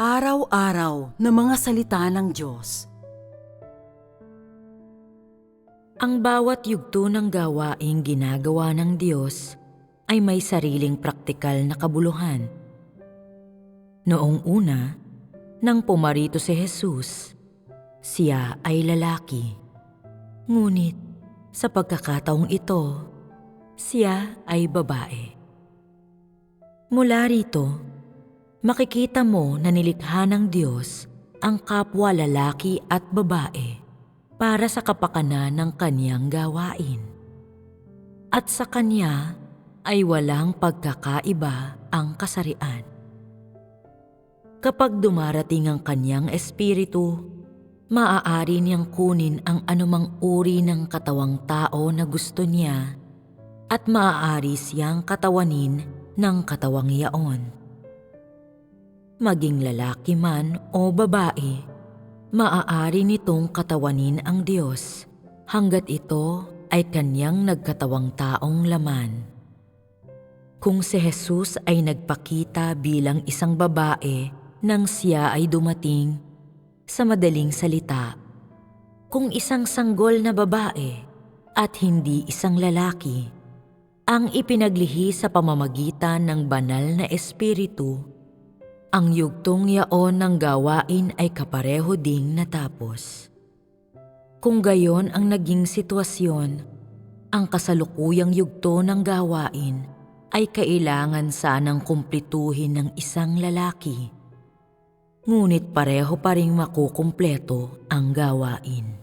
Araw-araw na mga salita ng Diyos. Ang bawat yugto ng gawaing ginagawa ng Diyos ay may sariling praktikal na kabuluhan. Noong una, nang pumarito si Jesus, siya ay lalaki. Ngunit sa pagkakataong ito, siya ay babae. Mula rito, makikita mo na nilikha ng Diyos ang kapwa lalaki at babae para sa kapakanan ng kanyang gawain. At sa kanya ay walang pagkakaiba ang kasarian. Kapag dumarating ang kanyang espiritu, maaari niyang kunin ang anumang uri ng katawang tao na gusto niya at maaari siyang katawanin ng katawang yaon. Maging lalaki man o babae, maaari nitong katawanin ang Diyos hanggat ito ay kanyang nagkatawang taong laman. Kung si Jesus ay nagpakita bilang isang babae nang siya ay dumating, sa madaling salita, kung isang sanggol na babae at hindi isang lalaki, ang ipinaglihi sa pamamagitan ng banal na espiritu, ang yugtong yaon ng gawain ay kapareho ding natapos. Kung gayon ang naging sitwasyon, ang kasalukuyang yugto ng gawain ay kailangan sanang kumplituhin ng isang lalaki. Ngunit pareho pa rin makukumpleto ang gawain.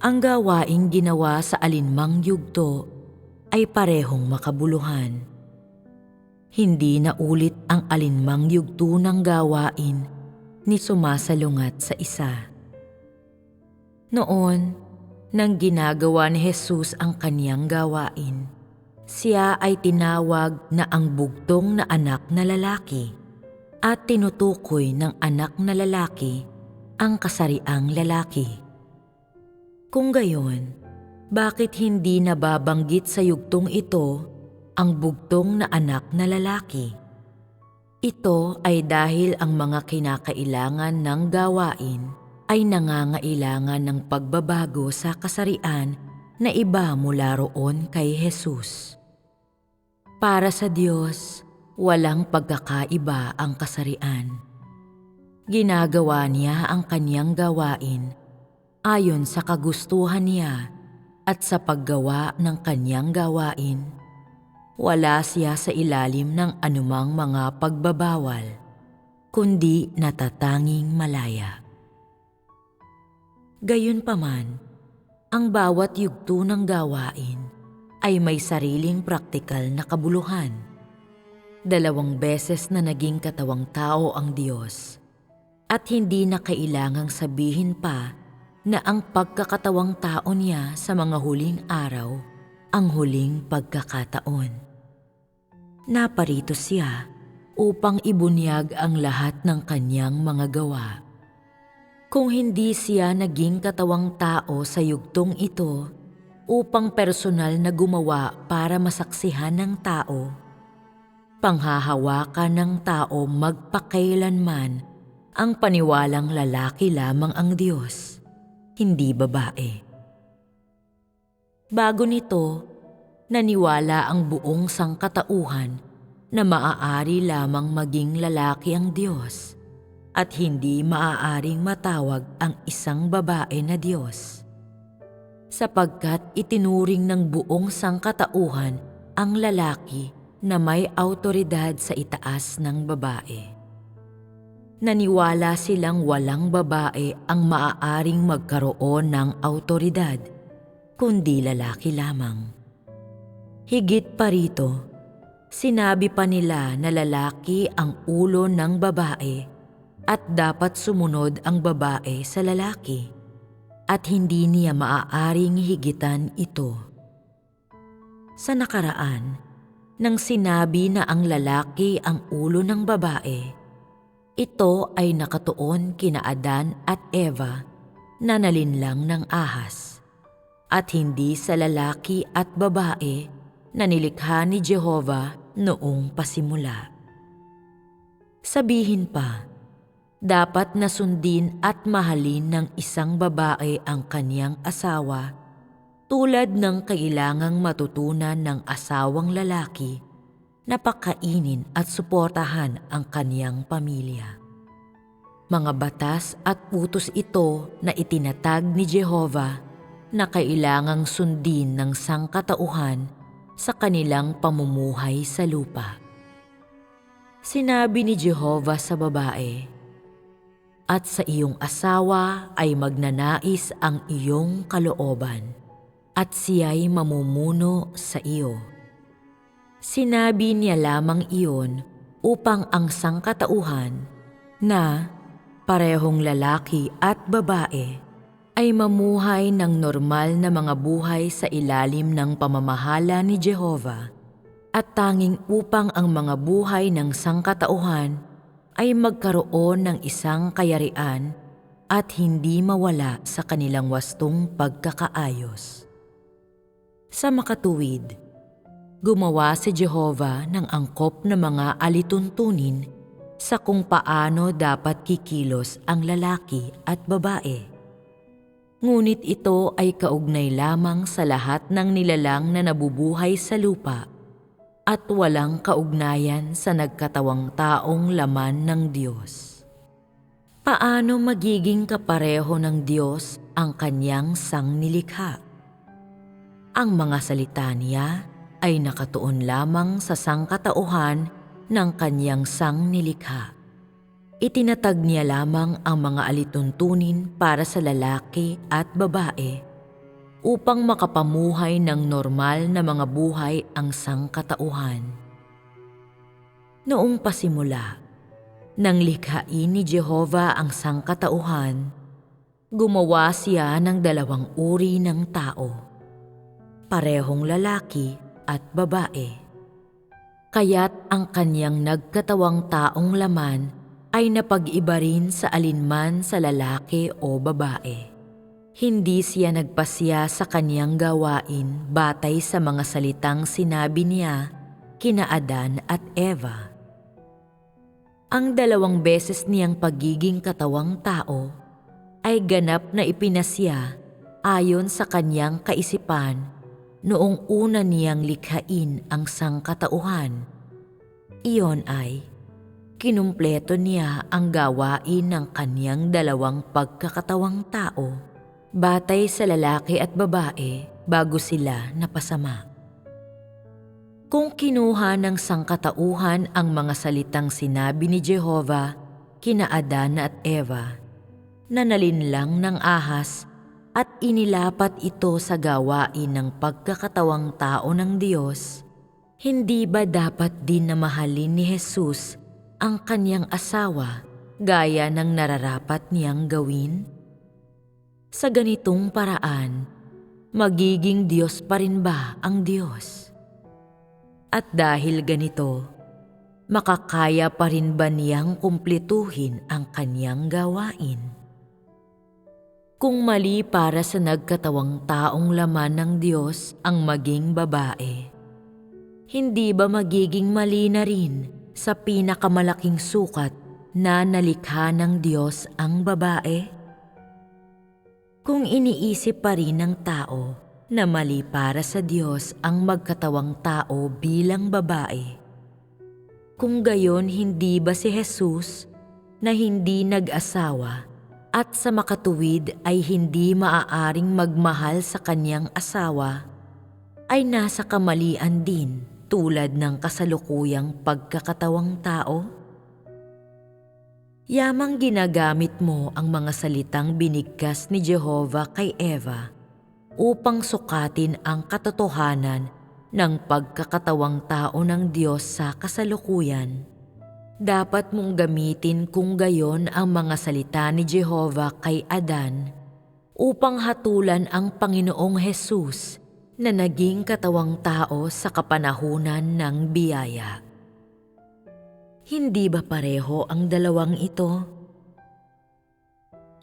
Ang gawaing ginawa sa alinmang yugto ay parehong makabuluhan. Hindi na ulit ang alinmang yugto ng gawain ni sumasalungat sa isa. Noon, nang ginagawa ni Jesus ang kaniyang gawain, siya ay tinawag na ang bugtong na anak na lalaki at tinutukoy ng anak na lalaki ang kasariang lalaki. Kung gayon, bakit hindi nababanggit sa yugtong ito ang bugtong na anak na lalaki? Ito ay dahil ang mga kinakailangan ng gawain ay nangangailangan ng pagbabago sa kasarian na iba mula roon kay Jesus. Para sa Diyos, walang pagkakaiba ang kasarian. Ginagawa niya ang kanyang gawain ayon sa kagustuhan niya at sa paggawa ng kanyang gawain. Wala siya sa ilalim ng anumang mga pagbabawal, kundi natatanging malaya. Gayunpaman, ang bawat yugto ng gawain ay may sariling praktikal na kabuluhan. Dalawang beses na naging katawang tao ang Diyos at hindi na kailangang sabihin pa na ang pagkakatawang tao niya sa mga huling araw ang huling pagkakataon. Naparito siya upang ibunyag ang lahat ng kanyang mga gawa. Kung hindi siya naging katawang tao sa yugtong ito upang personal na gumawa para masaksihan ng tao, panghahawakan ng tao magpakailanman ang paniwalang lalaki lamang ang Diyos, hindi babae. Bago nito, naniwala ang buong sangkatauhan na maaari lamang maging lalaki ang Diyos at hindi maaaring matawag ang isang babae na Diyos. Sapagkat itinuring ng buong sangkatauhan ang lalaki na may autoridad sa itaas ng babae. Naniwala silang walang babae ang maaaring magkaroon ng autoridad, kundi lalaki lamang. Higit pa rito, sinabi pa nila na lalaki ang ulo ng babae at dapat sumunod ang babae sa lalaki at hindi niya maaaring higitan ito. Sa nakaraan, nang sinabi na ang lalaki ang ulo ng babae, ito ay nakatuon kina Adan at Eva na nalinlang ng ahas at hindi sa lalaki at babae na nilikha ni Jehova noong pasimula. Sabihin pa, dapat nasundin at mahalin ng isang babae ang kanyang asawa tulad ng kailangang matutunan ng asawang lalaki na pakainin at suportahan ang kanyang pamilya. Mga batas at utos ito na itinatag ni Jehovah na kailangang sundin ng sangkatauhan sa kanilang pamumuhay sa lupa. Sinabi ni Jehovah sa babae, At sa iyong asawa ay magnanais ang iyong kalooban, at siya'y mamumuno sa iyo. Sinabi niya lamang iyon upang ang sangkatauhan na parehong lalaki at babae ay mamuhay ng normal na mga buhay sa ilalim ng pamamahala ni Jehovah at tanging upang ang mga buhay ng sangkatauhan ay magkaroon ng isang kayarian at hindi mawala sa kanilang wastong pagkakaayos. Sa makatuwid, gumawa si Jehovah ng angkop na mga alituntunin sa kung paano dapat kikilos ang lalaki at babae. Ngunit ito ay kaugnay lamang sa lahat ng nilalang na nabubuhay sa lupa at walang kaugnayan sa nagkatawang taong laman ng Diyos. Paano magiging kapareho ng Diyos ang kanyang sangnilikha? Ang mga salita niya ay nakatuon lamang sa sangkatauhan ng kanyang sangnilikha. Itinatag niya lamang ang mga alituntunin para sa lalaki at babae upang makapamuhay ng normal na mga buhay ang sangkatauhan. Noong pasimula, nang likhain ni Jehovah ang sangkatauhan, gumawa siya ng dalawang uri ng tao, parehong lalaki at babae. Kaya't ang kanyang nagkatawang taong laman ay napag-iba rin sa alinman sa lalaki o babae. Hindi siya nagpasya sa kanyang gawain batay sa mga salitang sinabi niya kina Adan at Eva. Ang dalawang beses niyang pagiging katawang tao ay ganap na ipinasya ayon sa kanyang kaisipan noong una niyang likhain ang sangkatauhan. Iyon ay, kinumpleto niya ang gawain ng kanyang dalawang pagkakatawang tao batay sa lalaki at babae bago sila napasama. Kung kinuha ng sangkatauhan ang mga salitang sinabi ni Jehovah kina Adan at Eva, nanalin lang ng ahas at inilapat ito sa gawain ng pagkakatawang tao ng Diyos, hindi ba dapat din na mahalin ni Jesus ang kanyang asawa gaya ng nararapat niyang gawin? Sa ganitong paraan, magiging Diyos pa rin ba ang Diyos? At dahil ganito, makakaya pa rin ba niyang kumplituhin ang kanyang gawain? Kung mali para sa nagkatawang taong laman ng Diyos ang maging babae, hindi ba magiging mali na rin sa pinakamalaking sukat na nalikha ng Diyos ang babae? Kung iniisip pa rin ng tao na mali para sa Diyos ang magkatawang tao bilang babae, kung gayon hindi ba si Jesus na hindi nag-asawa at sa makatuwid ay hindi maaaring magmahal sa kanyang asawa, ay nasa kamalian din tulad ng kasalukuyang pagkakatawang tao? Yamang ginagamit mo ang mga salitang binigkas ni Jehovah kay Eva upang sukatin ang katotohanan ng pagkakatawang tao ng Diyos sa kasalukuyan. Dapat mong gamitin kung gayon ang mga salita ni Jehovah kay Adan upang hatulan ang Panginoong Hesus na naging katawang tao sa kapanahunan ng biyaya. Hindi ba pareho ang dalawang ito?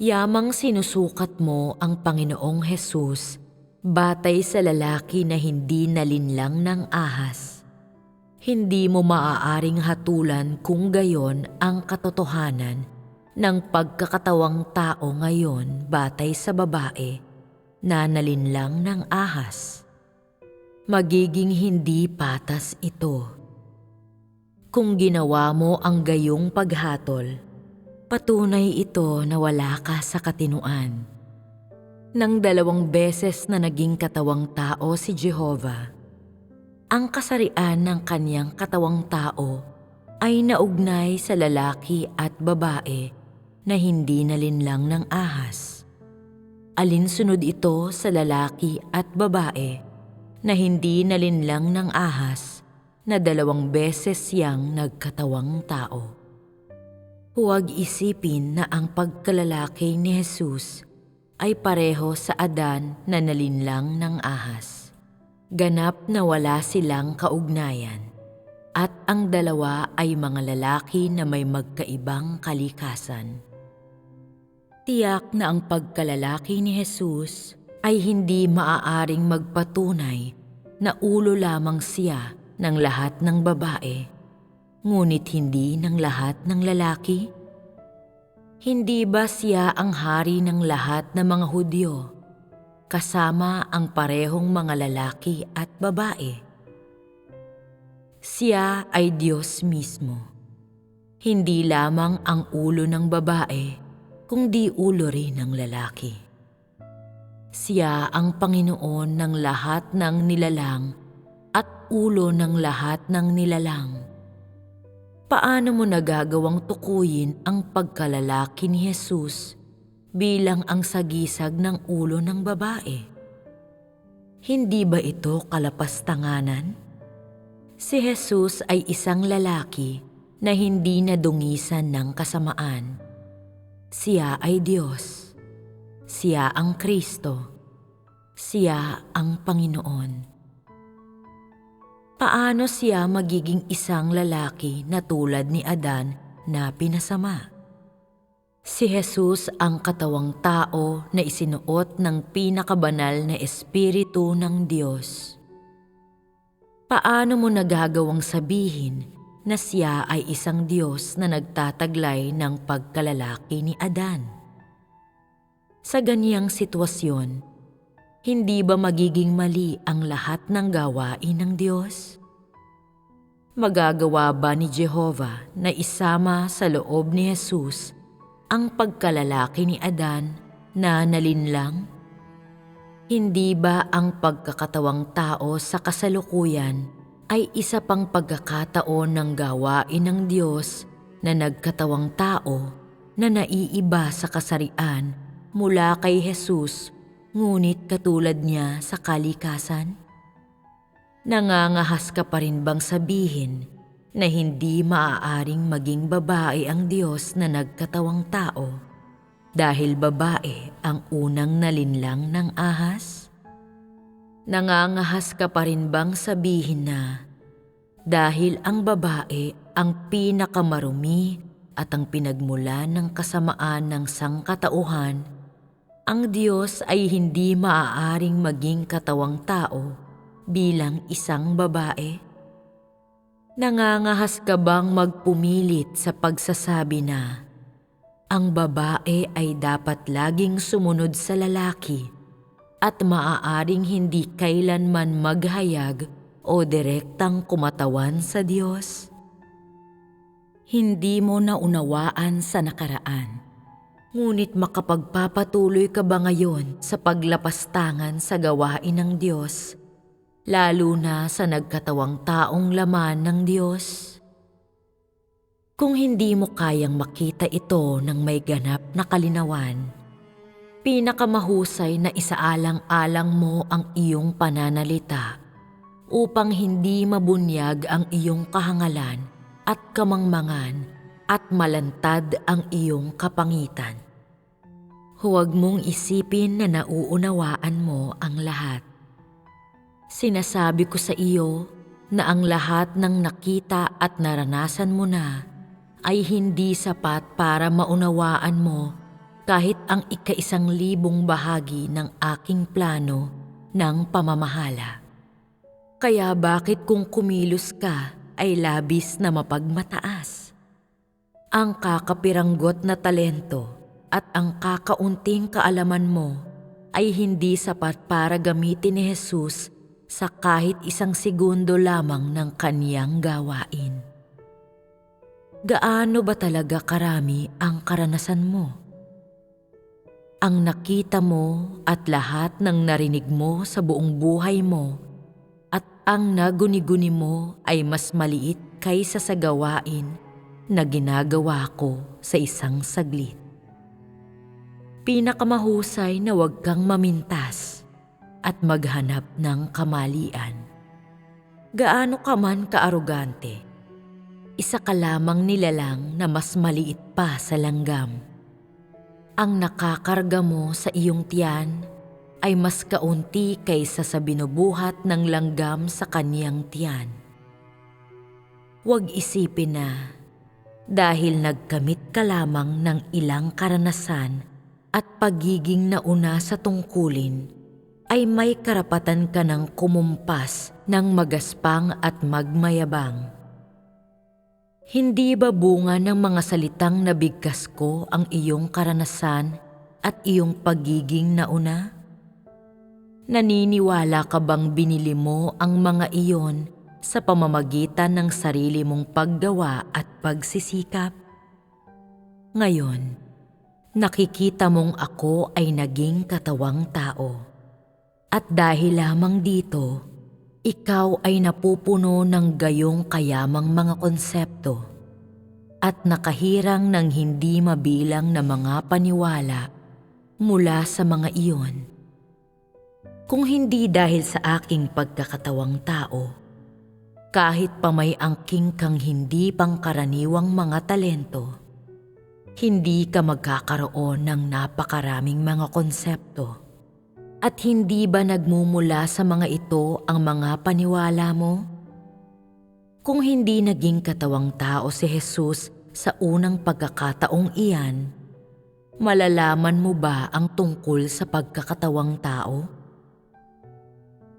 Yamang sinusukat mo ang Panginoong Hesus batay sa lalaki na hindi nalinlang ng ahas. Hindi mo maaaring hatulan kung gayon ang katotohanan ng pagkakatawang tao ngayon batay sa babae na nalinlang ng ahas. Magiging hindi patas ito. Kung ginawa mo ang gayong paghatol, patunay ito na wala ka sa katinuan. Nang dalawang beses na naging katawang tao si Jehovah, ang kasarian ng kanyang katawang tao ay naugnay sa lalaki at babae na hindi nalinlang ng ahas. Alinsunod ito sa lalaki at babae na hindi nalinlang ng ahas na dalawang beses siyang nagkatawang tao. Huwag isipin na ang pagkalalaki ni Jesus ay pareho sa Adan na nalinlang ng ahas. Ganap na wala silang kaugnayan at ang dalawa ay mga lalaki na may magkaibang kalikasan. Tiyak na ang pagkalalaki ni Jesus ay hindi maaaring magpatunay na ulo lamang siya ng lahat ng babae, ngunit hindi ng lahat ng lalaki? Hindi ba siya ang hari ng lahat ng mga Hudyo, kasama ang parehong mga lalaki at babae? Siya ay Diyos mismo. Hindi lamang ang ulo ng babae, kundi ulo rin ng lalaki. Siya ang Panginoon ng lahat ng nilalang at ulo ng lahat ng nilalang. Paano mo nagagawang tukuyin ang pagkalalaki ni Jesus bilang ang sagisag ng ulo ng babae? Hindi ba ito kalapastanganan? Si Jesus ay isang lalaki na hindi nadungisan ng kasamaan. Siya ay Diyos. Siya ang Kristo. Siya ang Panginoon. Paano siya magiging isang lalaki na tulad ni Adan na pinasama? Si Jesus ang katawang tao na isinuot ng pinakabanal na espiritu ng Diyos. Paano mo nagagawang sabihin na siya ay isang Diyos na nagtataglay ng pagkalalaki ni Adan? Sa ganiyang sitwasyon, hindi ba magiging mali ang lahat ng gawain ng Diyos? Magagawa ba ni Jehovah na isama sa loob ni Jesus ang pagkalalaki ni Adan na nalinlang? Hindi ba ang pagkakatawang tao sa kasalukuyan ay isa pang pagkakataon ng gawain ng Diyos na nagkatawang tao na naiiba sa kasarian mula kay Jesus ngunit katulad niya sa kalikasan? Nangangahas ka pa rin bang sabihin na hindi maaaring maging babae ang Diyos na nagkatawang tao dahil babae ang unang nalinlang ng ahas? Nangangahas ka pa rin bang sabihin na dahil ang babae ang pinakamarumi at ang pinagmula ng kasamaan ng sangkatauhan, ang Diyos ay hindi maaaring maging katawang tao bilang isang babae? Nangangahas ka bang magpumilit sa pagsasabi na ang babae ay dapat laging sumunod sa lalaki at maaaring hindi kailanman maghayag o direktang kumatawan sa Diyos? Hindi mo naunawaan sa nakaraan Ngunit makapagpapatuloy ka ba ngayon sa paglapastangan sa gawain ng Diyos, lalo na sa nagkatawang taong laman ng Diyos? Kung hindi mo kayang makita ito ng may ganap na kalinawan, pinakamahusay na isaalang-alang mo ang iyong pananalita upang hindi mabunyag ang iyong kahangalan at kamangmangan at malantad ang iyong kapangitan. Huwag mong isipin na nauunawaan mo ang lahat. Sinasabi ko sa iyo na ang lahat ng nakita at naranasan mo na ay hindi sapat para maunawaan mo kahit ang ika-isang libong bahagi ng aking plano ng pamamahala. Kaya bakit kung kumilos ka ay labis na mapagmataas. Ang kakapiranggot na talento at ang kakaunting kaalaman mo ay hindi sapat para gamitin ni Jesus sa kahit isang segundo lamang ng kaniyang gawain. Gaano ba talaga karami ang karanasan mo? Ang nakita mo at lahat ng narinig mo sa buong buhay mo at ang naguni-guni mo ay mas maliit kaysa sa gawain na ginagawa ko sa isang saglit. Pinakamahusay na huwag kang mamintas at maghanap ng kamalian. Gaano ka man kaarogante, isa ka lamang nilalang na mas maliit pa sa langgam. Ang nakakarga mo sa iyong tiyan ay mas kaunti kaysa sa binubuhat ng langgam sa kaniyang tiyan. Huwag isipin na dahil nagkamit ka lamang ng ilang karanasan at pagiging nauna sa tungkulin, ay may karapatan ka ng kumumpas ng magaspang at magmayabang. Hindi ba bunga ng mga salitang nabigkas ko ang iyong karanasan at iyong pagiging nauna? Naniniwala ka bang binili mo ang mga iyon sa pamamagitan ng sarili mong paggawa at pagsisikap? Ngayon, nakikita mong ako ay naging katawang tao. At dahil lamang dito, ikaw ay napupuno ng gayong kayamang mga konsepto at nakahirang ng hindi mabilang na mga paniwala mula sa mga iyon. Kung hindi dahil sa aking pagkakatawang tao, kahit pa may angking kang hindi pangkaraniwang mga talento, hindi ka magkakaroon ng napakaraming mga konsepto. At hindi ba nagmumula sa mga ito ang mga paniwala mo? Kung hindi naging katawang tao si Jesus sa unang pagkakataong iyan, malalaman mo ba ang tungkol sa pagkakatawang tao?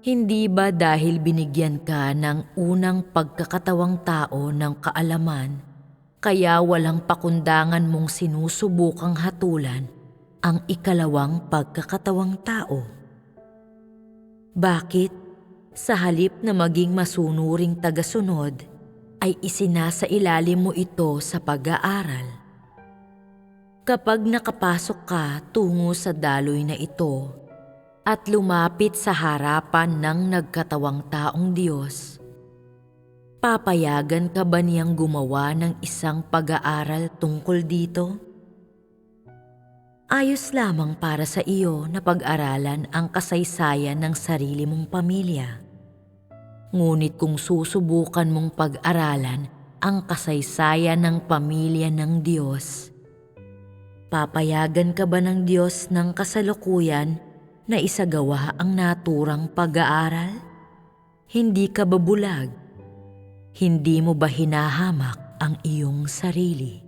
Hindi ba dahil binigyan ka ng unang pagkakatawang tao ng kaalaman, kaya walang pakundangan mong sinusubukang hatulan ang ikalawang pagkakatawang tao? Bakit sa halip na maging masunuring tagasunod, ay isinasa ilalim mo ito sa pag-aaral. Kapag nakapasok ka tungo sa daloy na ito at lumapit sa harapan ng nagkatawang taong Diyos, papayagan ka ba niyang gumawa ng isang pag-aaral tungkol dito? Ayos lamang para sa iyo na pag-aralan ang kasaysayan ng sarili mong pamilya. Ngunit kung susubukan mong pag-aralan ang kasaysayan ng pamilya ng Diyos, papayagan ka ba ng Diyos ng kasalukuyan na isagawa ang naturang pag-aaral? Hindi ka ba bulag? Hindi mo ba hinahamak ang iyong sarili?